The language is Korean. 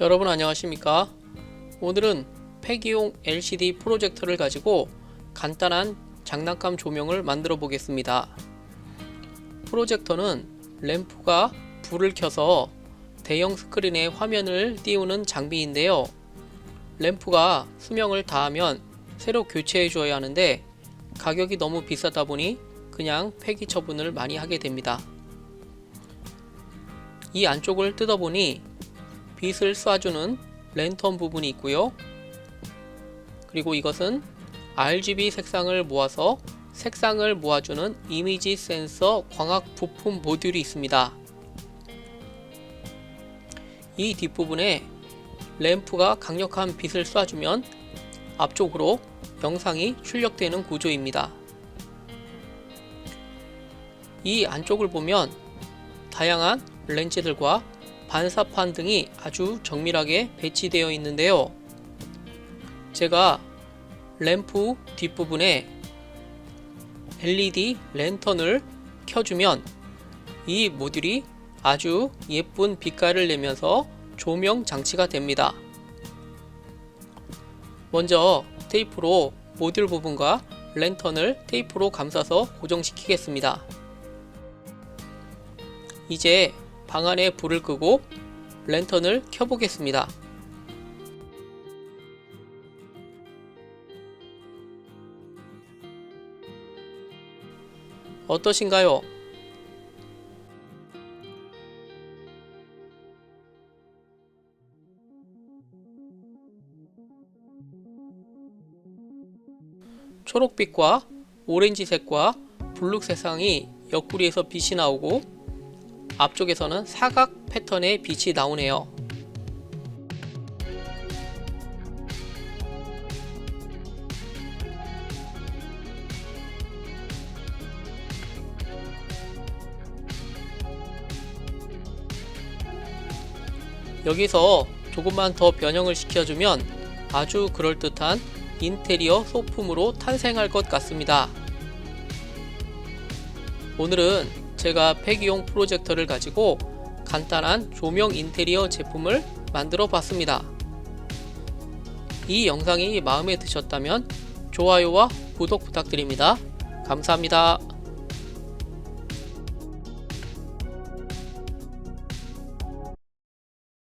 여러분 안녕하십니까? 오늘은 폐기용 LCD 프로젝터를 가지고 간단한 장난감 조명을 만들어 보겠습니다. 프로젝터는 램프가 불을 켜서 대형 스크린에 화면을 띄우는 장비인데요. 램프가 수명을 다하면 새로 교체해 주어야 하는데 가격이 너무 비싸다 보니 그냥 폐기 처분을 많이 하게 됩니다. 이 안쪽을 뜯어보니 빛을 쏴주는 랜턴 부분이 있고요. 그리고 이것은 RGB 색상을 모아서 색상을 모아주는 이미지 센서 광학 부품 모듈이 있습니다. 이 뒷부분에 램프가 강력한 빛을 쏴주면 앞쪽으로 영상이 출력되는 구조입니다. 이 안쪽을 보면 다양한 렌즈들과 반사판 등이 아주 정밀하게 배치되어 있는데요. 제가 램프 뒷부분에 LED 랜턴을 켜주면 이 모듈이 아주 예쁜 빛깔을 내면서 조명 장치가 됩니다. 먼저 테이프로 모듈 부분과 랜턴을 테이프로 감싸서 고정시키겠습니다. 이제 방 안에 불을 끄고 랜턴을 켜보겠습니다. 어떠신가요? 초록빛과 오렌지색과 블룩 색상이 옆구리에서 빛이 나오고 앞쪽에서는 사각 패턴의 빛이 나오네요. 여기서 조금만 더 변형을 시켜주면 아주 그럴듯한 인테리어 소품으로 탄생할 것 같습니다. 오늘은 제가 폐기용 프로젝터를 가지고 간단한 조명 인테리어 제품을 만들어 봤습니다. 이 영상이 마음에 드셨다면 좋아요와 구독 부탁드립니다. 감사합니다.